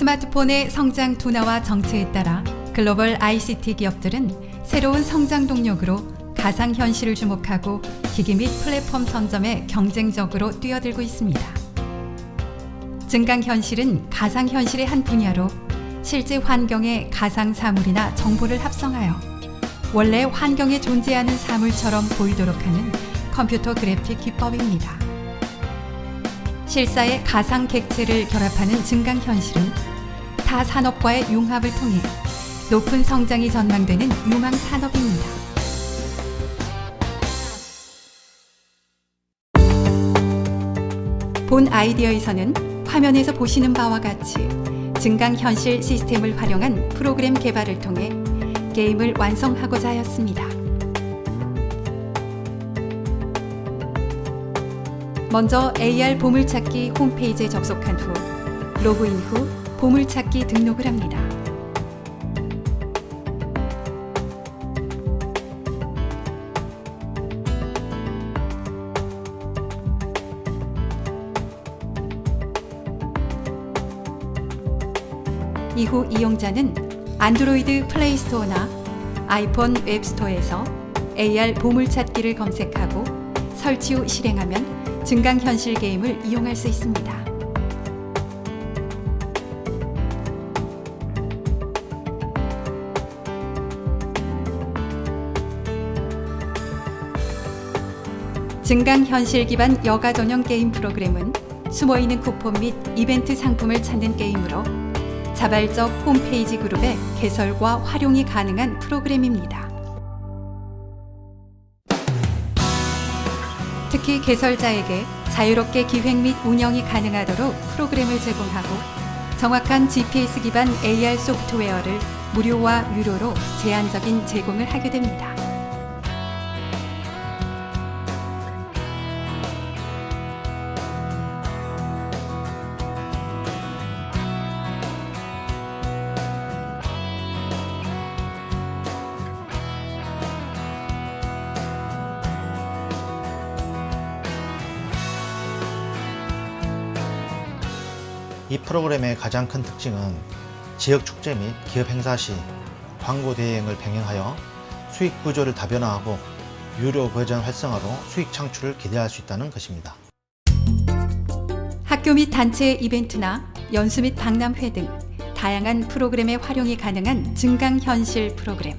스마트폰의 성장 둔화와 정체에 따라 글로벌 ICT 기업들은 새로운 성장 동력으로 가상현실을 주목하고 기기 및 플랫폼 선점에 경쟁적으로 뛰어들고 있습니다. 증강현실은 가상현실의 한 분야로 실제 환경에 가상 사물이나 정보를 합성하여 원래 환경에 존재하는 사물처럼 보이도록 하는 컴퓨터 그래픽 기법입니다. 실사의 가상 객체를 결합하는 증강현실은 타 산업과의 융합을 통해 높은 성장이 전망되는 유망 산업입니다. 본 아이디어에서는 화면에서 보시는 바와 같이 증강 현실 시스템을 활용한 프로그램 개발을 통해 게임을 완성하고자 하였습니다. 먼저 AR 보물찾기 홈페이지에 접속한 후 로그인 후 보물찾기 등록을 합니다. 이후 이용자는 안드로이드 플레이 스토어나 아이폰 웹스토어에서 AR 보물찾기를 검색하고 설치 후 실행하면 증강현실 게임을 이용할 수 있습니다. 증강현실 기반 여가 전용 게임 프로그램은 숨어있는 쿠폰 및 이벤트 상품을 찾는 게임으로 자발적 홈페이지 그룹의 개설과 활용이 가능한 프로그램입니다. 특히 개설자에게 자유롭게 기획 및 운영이 가능하도록 프로그램을 제공하고 정확한 GPS 기반 AR 소프트웨어를 무료와 유료로 제한적인 제공을 하게 됩니다. 이 프로그램의 가장 큰 특징은 지역 축제 및 기업 행사 시 광고 대행을 병행하여 수익 구조를 다변화하고 유료 버전 활성화로 수익 창출을 기대할 수 있다는 것입니다. 학교 및 단체 이벤트나 연수 및 박람회 등 다양한 프로그램의 활용이 가능한 증강현실 프로그램.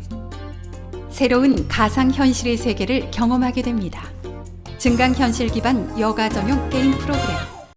새로운 가상현실의 세계를 경험하게 됩니다. 증강현실 기반 여가 전용 게임 프로그램.